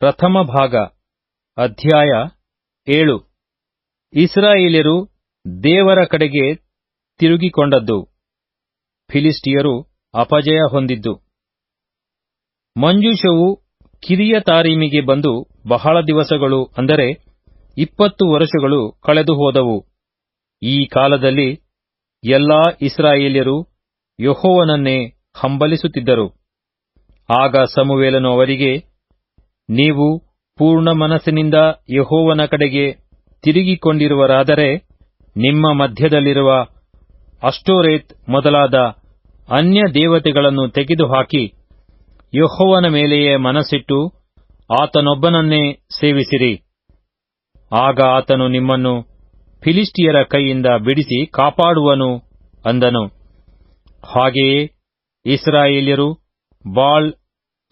ಪ್ರಥಮ ಭಾಗ, ಅಧ್ಯಾಯ ಏಳು. ಇಸ್ರಾಯೇಲ್ಯರು ದೇವರ ಕಡೆಗೆ ತಿರುಗಿಕೊಂಡದ್ದು. ಫಿಲಿಸ್ಟಿಯರು ಅಪಜಯ ಹೊಂದಿದ್ದು. ಮಂಜುಷವು ಕಿರಿಯ ತಾರೀಮಿಗೆ ಬಂದು ಬಹಳ ದಿವಸಗಳು, ಅಂದರೆ ಇಪ್ಪತ್ತು ವರ್ಷಗಳು ಕಳೆದು ಹೋದವು. ಈ ಕಾಲದಲ್ಲಿ ಎಲ್ಲಾ ಇಸ್ರಾಯೇಲ್ಯರು ಯಹೋವನನ್ನೇ ಹಂಬಲಿಸುತ್ತಿದ್ದರು. ಆಗ ಸಮುವೇಲನು ಅವರಿಗೆ ನೀವು ಪೂರ್ಣ ಮನಸ್ಸಿನಿಂದ ಯಹೋವನ ಕಡೆಗೆ ತಿರುಗಿಕೊಂಡಿರುವರಾದರೆ ನಿಮ್ಮ ಮಧ್ಯದಲ್ಲಿರುವ ಅಷ್ಟೋರೇತ್ ಮೊದಲಾದ ಅನ್ಯ ದೇವತೆಗಳನ್ನು ತೆಗೆದುಹಾಕಿ ಯಹೋವನ ಮೇಲೆಯೇ ಮನಸ್ಸಿಟ್ಟು ಆತನೊಬ್ಬನನ್ನೇ ಸೇವಿಸಿರಿ. ಆಗ ಆತನು ನಿಮ್ಮನ್ನು ಫಿಲಿಸ್ಟಿಯರ ಕೈಯಿಂದ ಬಿಡಿಸಿ ಕಾಪಾಡುವನು ಅಂದನು. ಹಾಗೆಯೇ ಇಸ್ರಾಯೇಲ್ಯರು ಬಾಳ್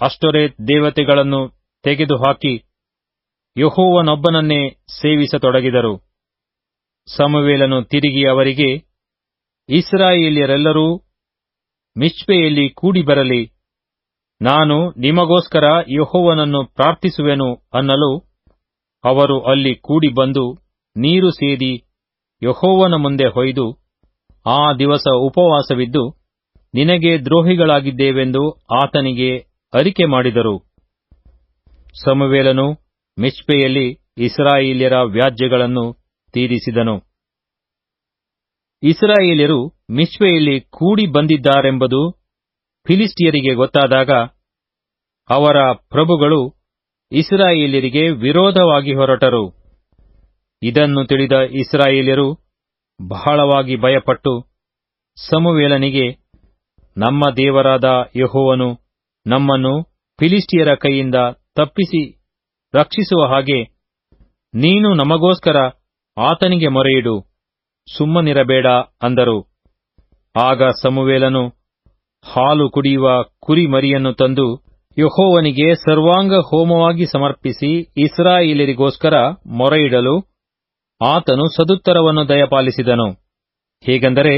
ಅಷ್ಟೊರೇತ್ ದೇವತೆಗಳನ್ನು ತೆಗೆದುಹಾಕಿ ಯಹೋವನೊಬ್ಬನನ್ನೇ ಸೇವಿಸತೊಡಗಿದರು. ಸಮುವೇಲನು ತಿರುಗಿ ಅವರಿಗೆ, ಇಸ್ರಾಯೇಲ್ಯರೆಲ್ಲರೂ ಮಿಚ್ಪೆಯಲ್ಲಿ ಕೂಡಿ ಬರಲಿ ನಾನು ನಿಮಗೋಸ್ಕರ ಯಹೋವನನ್ನು ಪ್ರಾರ್ಥಿಸುವೆನು ಅನ್ನಲು ಅವರು ಅಲ್ಲಿ ಕೂಡಿ ಬಂದು ನೀರು ಸೇದಿ ಯಹೋವನ ಮುಂದೆ ಹೊಯ್ದು, ಆ ದಿವಸ ಉಪವಾಸವಿದ್ದು, ನಿನಗೆ ದ್ರೋಹಿಗಳಾಗಿದ್ದೇವೆಂದು ಆತನಿಗೆ ಅರಿಕೆ ಮಾಡಿದರು. ಸಮುವೇಲನು ಮಿಚ್ಪೆಯಲ್ಲಿ ಇಸ್ರಾಯೇಲ್ಯರ ವ್ಯಾಜ್ಯಗಳನ್ನು ತೀರಿಸಿದನು. ಇಸ್ರಾಯೇಲ್ಯರು ಮಿಚ್ಪೆಯಲ್ಲಿ ಕೂಡಿ ಬಂದಿದ್ದಾರೆಂಬುದು ಫಿಲಿಸ್ಟಿಯರಿಗೆ ಗೊತ್ತಾದಾಗ ಅವರ ಪ್ರಭುಗಳು ಇಸ್ರಾಯೇಲ್ಯರಿಗೆ ವಿರೋಧವಾಗಿ ಹೊರಟರು. ಇದನ್ನು ತಿಳಿದ ಇಸ್ರಾಯೇಲ್ಯರು ಬಹಳವಾಗಿ ಭಯಪಟ್ಟು ಸಮುವೇಲನಿಗೆ, ನಮ್ಮ ದೇವರಾದ ಯಹೋವನು ನಮ್ಮನ್ನು ಫಿಲಿಸ್ಟಿಯರ ಕೈಯಿಂದ ತಪ್ಪಿಸಿ ರಕ್ಷಿಸುವ ಹಾಗೆ ನೀನು ನಮಗೋಸ್ಕರ ಆತನಿಗೆ ಮೊರೆಯಿಡು. ಸುಮ್ಮನಿರಬೇಡ ಅಂದರು. ಆಗ ಸಮುವೇಲನು ಹಾಲು ಕುಡಿಯುವ ಕುರಿ ಮರಿಯನ್ನು ತಂದು ಯಹೋವನಿಗೆ ಸರ್ವಾಂಗ ಹೋಮವಾಗಿ ಸಮರ್ಪಿಸಿ ಇಸ್ರಾಯಿಲರಿಗೋಸ್ಕರ ಮೊರೆಯಿಡಲು ಆತನು ಸದುತ್ತರವನ್ನು ದಯಪಾಲಿಸಿದನು. ಹೇಗೆಂದರೆ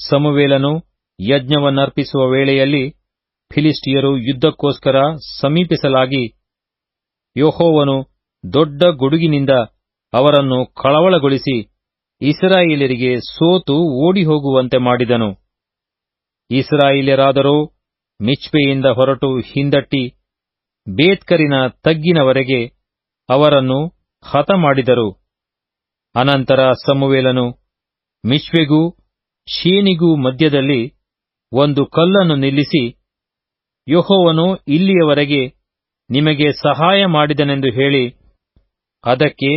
ಸಮುವೇಲನು ಯಜ್ಞವನ್ನರ್ಪಿಸುವ ವೇಳೆಯಲ್ಲಿ ಫಿಲಿಸ್ಟಿಯರು ಯುದ್ಧಕ್ಕೋಸ್ಕರ ಸಮೀಪಿಸಲಾಗಿ ಯೆಹೋವನು ದೊಡ್ಡ ಗುಡುಗಿನಿಂದ ಅವರನ್ನು ಕಳವಳಗೊಳಿಸಿ ಇಸ್ರಾಯೇಲರಿಗೆ ಸೋತು ಓಡಿಹೋಗುವಂತೆ ಮಾಡಿದನು. ಇಸ್ರಾಯೇಲ್ಯರಾದರೋ, ಮಿಚ್ಪೆಯಿಂದ ಹೊರಟು ಹಿಂದಟ್ಟಿ ಬೇತ್ಕರಿನ ತಗ್ಗಿನವರೆಗೆ ಅವರನ್ನು ಹತ ಮಾಡಿದರು ಅನಂತರ ಸಮುವೇಲನು ಮಿಶ್ವೆಗೂ ಶೇನಿಗೂ ಮಧ್ಯದಲ್ಲಿ ಒಂದು ಕಲ್ಲನ್ನು ನಿಲ್ಲಿಸಿ ಯೆಹೋವನು ಇಲ್ಲಿಯವರೆಗೆ ನಿಮಗೆ ಸಹಾಯ ಮಾಡಿದನೆಂದು ಹೇಳಿ ಅದಕ್ಕೆ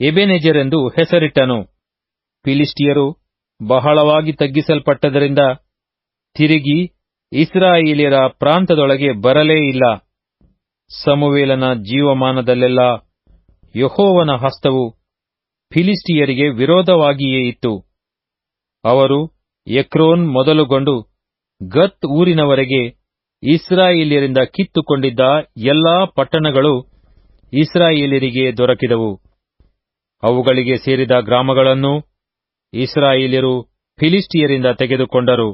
ಎಬೆನೆಜರೆಂದು ಹೆಸರಿಟ್ಟನು. ಫಿಲಿಸ್ಟಿಯರು ಬಹಳವಾಗಿ ತಗ್ಗಿಸಲ್ಪಟ್ಟದರಿಂದ ತಿರುಗಿ ಇಸ್ರಾಯೇಲಿಯರ ಪ್ರಾಂತದೊಳಗೆ ಬರಲೇ ಇಲ್ಲ. ಸಮುವೇಲನ ಜೀವಮಾನದಲ್ಲೆಲ್ಲ ಯಹೋವನ ಹಸ್ತವು ಫಿಲಿಸ್ಟಿಯರಿಗೆ ವಿರೋಧವಾಗಿಯೇ ಇತ್ತು. ಅವರು ಎಕ್ರೋನ್ ಮೊದಲುಗೊಂಡು ಗತ್ ಊರಿನವರೆಗೆ ಇಸ್ರಾಯೇಲ್ಯರಿಂದ ಕಿತ್ತುಕೊಂಡಿದ್ದ ಎಲ್ಲಾ ಪಟ್ಟಣಗಳು ಇಸ್ರಾಯೇಲ್ಯರಿಗೆ ದೊರಕಿದವು. ಅವುಗಳಿಗೆ ಸೇರಿದ ಗ್ರಾಮಗಳನ್ನು ಇಸ್ರಾಯೇಲ್ಯರು ಫಿಲಿಸ್ಟಿಯರಿಂದ ತೆಗೆದುಕೊಂಡರು.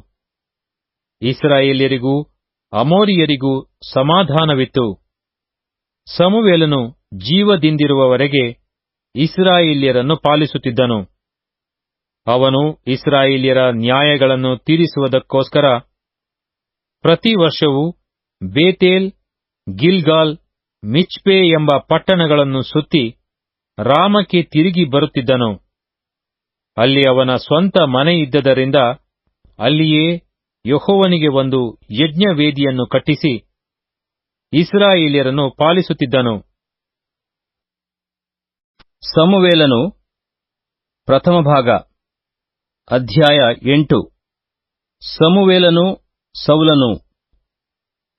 ಇಸ್ರಾಯೇಲ್ಯರಿಗೂ ಅಮೋರಿಯರಿಗೂ ಸಮಾಧಾನವಿತ್ತು. ಸಮುವೇಲನು ಜೀವದಿಂದಿರುವವರೆಗೆ ಇಸ್ರಾಯೇಲ್ಯರನ್ನು ಪಾಲಿಸುತ್ತಿದ್ದನು. ಅವನು ಇಸ್ರಾಯೇಲ್ಯರ ನ್ಯಾಯಗಳನ್ನು ತೀರಿಸುವುದಕ್ಕೋಸ್ಕರ ಪ್ರತಿ ವರ್ಷವೂ ಬೇತೇಲ್, ಗಿಲ್ಗಾಲ್, ಮಿಚ್ಪೆ ಎಂಬ ಪಟ್ಟಣಗಳನ್ನು ಸುತ್ತಿ ರಾಮಕ್ಕೆ ತಿರುಗಿ ಬರುತ್ತಿದ್ದನು. ಅಲ್ಲಿ ಅವನ ಸ್ವಂತ ಮನೆ ಇದ್ದದರಿಂದ ಅಲ್ಲಿಯೇ ಯಹೋವನಿಗೆ ಒಂದು ಯಜ್ಞವೇದಿಯನ್ನು ಕಟ್ಟಿಸಿ ಇಸ್ರಾಯೇಲ್ಯರನ್ನು ಪಾಲಿಸುತ್ತಿದ್ದನು. ಸಮುವೇಲನು ಪ್ರಥಮ ಭಾಗ ಅಧ್ಯಾಯ ಎಂಟು. ಸಮುವೇಲನು ಸೌಲನು,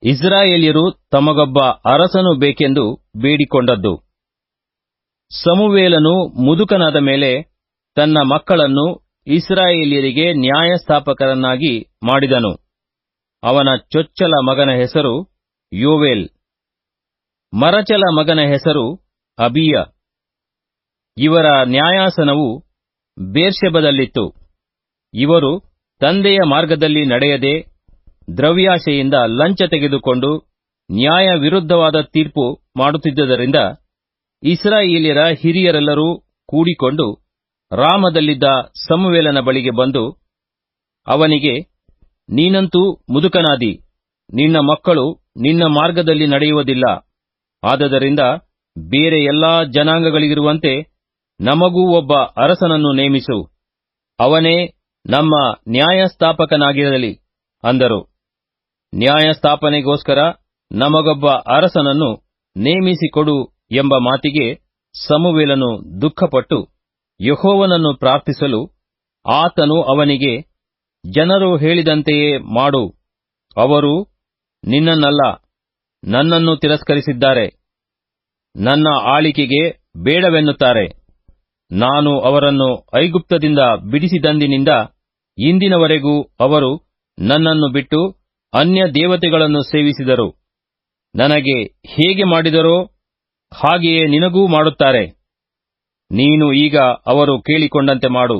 ಇಸ್ರಾಯೇಲ್ಯರು ತಮಗೊಬ್ಬ ಅರಸನು ಬೇಕೆಂದು ಬೇಡಿಕೊಂಡದ್ದು. ಸಮುವೇಲನು ಮುದುಕನಾದ ಮೇಲೆ ತನ್ನ ಮಕ್ಕಳನ್ನು ಇಸ್ರಾಯೇಲ್ಯರಿಗೆ ನ್ಯಾಯಸ್ಥಾಪಕರನ್ನಾಗಿ ಮಾಡಿದನು. ಅವನ ಚೊಚ್ಚಲ ಮಗನ ಹೆಸರು ಯೋವೇಲ್. ಮರಚಲ ಮಗನ ಹೆಸರು ಅಬಿಯ. ಇವರ ನ್ಯಾಯಾಸನವು ಬೇರ್ಷೆಬದಲ್ಲಿತ್ತು. ಇವರು ತಂದೆಯ ಮಾರ್ಗದಲ್ಲಿ ನಡೆಯದೆ ದ್ರವ್ಯಾಶೆಯಿಂದ ಲಂಚ ತೆಗೆದುಕೊಂಡು ನ್ಯಾಯ ವಿರುದ್ಧವಾದ ತೀರ್ಪು ಮಾಡುತ್ತಿದ್ದರಿಂದ ಇಸ್ರಾಯೇಲಿಯರ ಹಿರಿಯರೆಲ್ಲರೂ ಕೂಡಿಕೊಂಡು ರಾಮದಲ್ಲಿದ್ದ ಸಮುವೇಲನ ಬಳಿಗೆ ಬಂದು, ಅವನಿಗೆ, ನೀನಂತೂ ಮುದುಕನಾದಿ, ನಿನ್ನ ಮಕ್ಕಳು ನಿನ್ನ ಮಾರ್ಗದಲ್ಲಿ ನಡೆಯುವುದಿಲ್ಲ. ಆದದರಿಂದ ಬೇರೆ ಎಲ್ಲಾ ಜನಾಂಗಗಳಿಗಿರುವಂತೆ ನಮಗೂ ಒಬ್ಬ ಅರಸನನ್ನು ನೇಮಿಸು. ಅವನೇ ನಮ್ಮ ನ್ಯಾಯಸ್ಥಾಪಕನಾಗಿರಲಿ, ಅಂದರು. ನ್ಯಾಯಸ್ಥಾಪನೆಗೋಸ್ಕರ ನಮಗೊಬ್ಬ ಅರಸನನ್ನು ನೇಮಿಸಿಕೊಡು ಎಂಬ ಮಾತಿಗೆ ಸಮುವೇಲನು ದುಃಖಪಟ್ಟು ಯಹೋವನನ್ನು ಪ್ರಾರ್ಥಿಸಲು ಆತನು ಅವನಿಗೆ, ಜನರು ಹೇಳಿದಂತೆಯೇ ಮಾಡು. ಅವರು ನಿನ್ನನ್ನಲ್ಲ, ನನ್ನನ್ನು ತಿರಸ್ಕರಿಸಿದ್ದಾರೆ. ನನ್ನ ಆಳಿಕೆಗೆ ಬೇಡವೆನ್ನುತ್ತಾರೆ. ನಾನು ಅವರನ್ನು ಐಗುಪ್ತದಿಂದ ಬಿಡಿಸಿದಂದಿನಿಂದ ಇಂದಿನವರೆಗೂ ಅವರು ನನ್ನನ್ನು ಬಿಟ್ಟು ಅನ್ಯ ದೇವತೆಗಳನ್ನು ಸೇವಿಸಿದರು. ನನಗೆ ಹೇಗೆ ಮಾಡಿದರೋ ಹಾಗೆಯೇ ನಿನಗೂ ಮಾಡುತ್ತಾರೆ. ನೀನು ಈಗ ಅವರು ಕೇಳಿಕೊಂಡಂತೆ ಮಾಡು.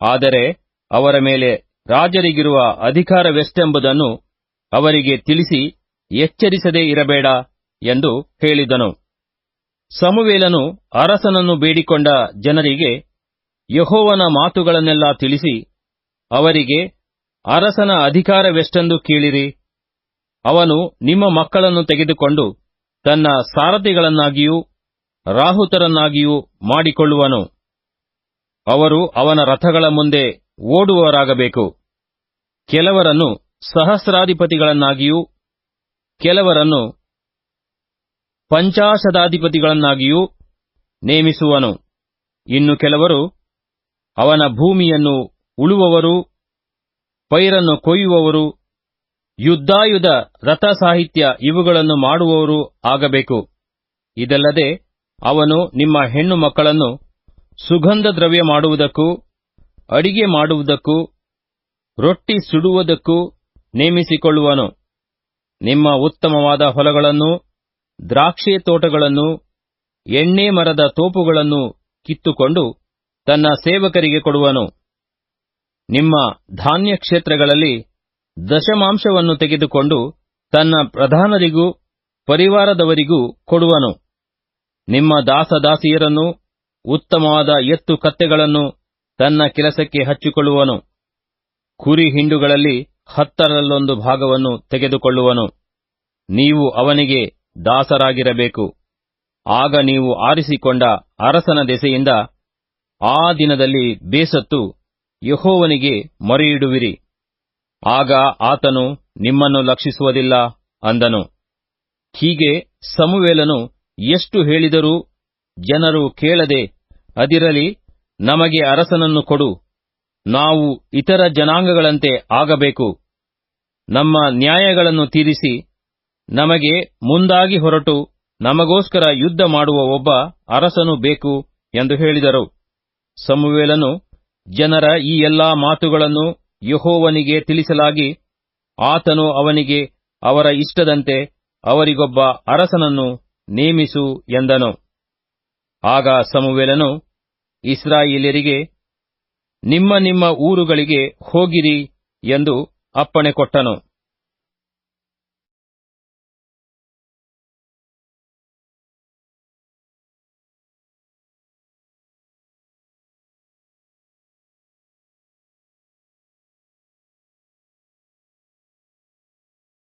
ಆದರೆ ಅವರ ಮೇಲೆ ರಾಜರಿಗಿರುವ ಅಧಿಕಾರವೆಷ್ಟೆಂಬುದನ್ನು ಅವರಿಗೆ ತಿಳಿಸಿ ಎಚ್ಚರಿಸದೇ ಇರಬೇಡ ಎಂದು ಹೇಳಿದನು. ಸಮುವೇಲನು ಅರಸನನ್ನು ಬೇಡಿಕೊಂಡ ಜನರಿಗೆ ಯಹೋವನ ಮಾತುಗಳನ್ನೆಲ್ಲ ತಿಳಿಸಿ ಅವರಿಗೆ ಅರಸನ ಅಧಿಕಾರವೆಷ್ಟೆಂದು ಕೇಳಿರಿ. ಅವನು ನಿಮ್ಮ ಮಕ್ಕಳನ್ನು ತೆಗೆದುಕೊಂಡು ತನ್ನ ಸಾರಥಿಗಳನ್ನಾಗಿಯೂ ರಾಹುತರನ್ನಾಗಿಯೂ ಮಾಡಿಕೊಳ್ಳುವನು. ಅವರು ಅವನ ರಥಗಳ ಮುಂದೆ ಓಡುವವರಾಗಬೇಕು. ಕೆಲವರನ್ನು ಸಹಸ್ರಾಧಿಪತಿಗಳನ್ನಾಗಿಯೂ, ಕೆಲವರನ್ನು ಪಂಚಾಶದಾಧಿಪತಿಗಳನ್ನಾಗಿಯೂ ನೇಮಿಸುವನು. ಇನ್ನು ಕೆಲವರು ಅವನ ಭೂಮಿಯನ್ನು ಉಳುವವರು ಪೈರನ್ನು ಕೊಯ್ಯುವವರು, ಯುದ್ಧಾಯುಧ, ರಥ ಸಾಹಿತ್ಯ ಇವುಗಳನ್ನು ಮಾಡುವವರು ಆಗಬೇಕು. ಇದಲ್ಲದೆ ಅವನು ನಿಮ್ಮ ಹೆಣ್ಣು ಮಕ್ಕಳನ್ನು ಸುಗಂಧ ದ್ರವ್ಯ ಮಾಡುವುದಕ್ಕೂ, ಅಡಿಗೆ ಮಾಡುವುದಕ್ಕೂ, ರೊಟ್ಟಿ ಸುಡುವುದಕ್ಕೂ ನೇಮಿಸಿಕೊಳ್ಳುವನು. ನಿಮ್ಮ ಉತ್ತಮವಾದ ಹೊಲಗಳನ್ನು, ದ್ರಾಕ್ಷಿ ತೋಟಗಳನ್ನು, ಎಣ್ಣೆ ಮರದ ತೋಪುಗಳನ್ನು ಕಿತ್ತುಕೊಂಡು ತನ್ನ ಸೇವಕರಿಗೆ ಕೊಡುವನು. ನಿಮ್ಮ ಧಾನ್ಯ ಕ್ಷೇತ್ರಗಳಲ್ಲಿ ದಶಮಾಂಶವನ್ನು ತೆಗೆದುಕೊಂಡು ತನ್ನ ಪ್ರಧಾನರಿಗೂ ಪರಿವಾರದವರಿಗೂ ಕೊಡುವನು. ನಿಮ್ಮ ದಾಸದಾಸಿಯರನ್ನು ಉತ್ತಮವಾದ ಎತ್ತು ಕತ್ತೆಗಳನ್ನು ತನ್ನ ಕೆಲಸಕ್ಕೆ ಹಚ್ಚಿಕೊಳ್ಳುವನು. ಕುರಿ ಹಿಂಡುಗಳಲ್ಲಿ ಹತ್ತರಲ್ಲೊಂದು ಭಾಗವನ್ನು ತೆಗೆದುಕೊಳ್ಳುವನು. ನೀವು ಅವನಿಗೆ ದಾಸರಾಗಿರಬೇಕು. ಆಗ ನೀವು ಆರಿಸಿಕೊಂಡ ಅರಸನ ದೆಸೆಯಿಂದ ಆ ದಿನದಲ್ಲಿ ಬೇಸತ್ತು ಯಹೋವನಿಗೆ ಮೊರೆಯಿಡುವಿರಿ. ಆಗ ಆತನು ನಿಮ್ಮನ್ನು ಲಕ್ಷಿಸುವುದಿಲ್ಲ ಅಂದನು. ಹೀಗೆ ಸಮುವೇಲನು ಎಷ್ಟು ಹೇಳಿದರೂ ಜನರು ಕೇಳದೆ, ಅದಿರಲಿ, ನಮಗೆ ಅರಸನನ್ನು ಕೊಡು. ನಾವು ಇತರ ಜನಾಂಗಗಳಂತೆ ಆಗಬೇಕು. ನಮ್ಮ ನ್ಯಾಯಗಳನ್ನು ತೀರಿಸಿ, ನಮಗೆ ಮುಂದಾಗಿ ಹೊರಟು ನಮಗೋಸ್ಕರ ಯುದ್ಧ ಮಾಡುವ ಒಬ್ಬ ಅರಸನು ಬೇಕು ಎಂದು ಹೇಳಿದರು. ಸಮುವೇಲನು ಜನರ ಈ ಎಲ್ಲಾ ಮಾತುಗಳನ್ನು ಯಹೋವನಿಗೆ ತಿಳಿಸಲಾಗಿ, ಆತನು ಅವನಿಗೆ, ಅವರ ಇಷ್ಟದಂತೆ ಅವರಿಗೊಬ್ಬ ಅರಸನನ್ನು ನೇಮಿಸು ಎಂದನು. ಆಗ ಸಮುವೇಲನು, ಇಸ್ರಾಯೇಲ್ಯರಿಗೆ, ನಿಮ್ಮ ನಿಮ್ಮ ಊರುಗಳಿಗೆ ಹೋಗಿರಿ ಎಂದು ಅಪ್ಪಣೆ ಕೊಟ್ಟನು.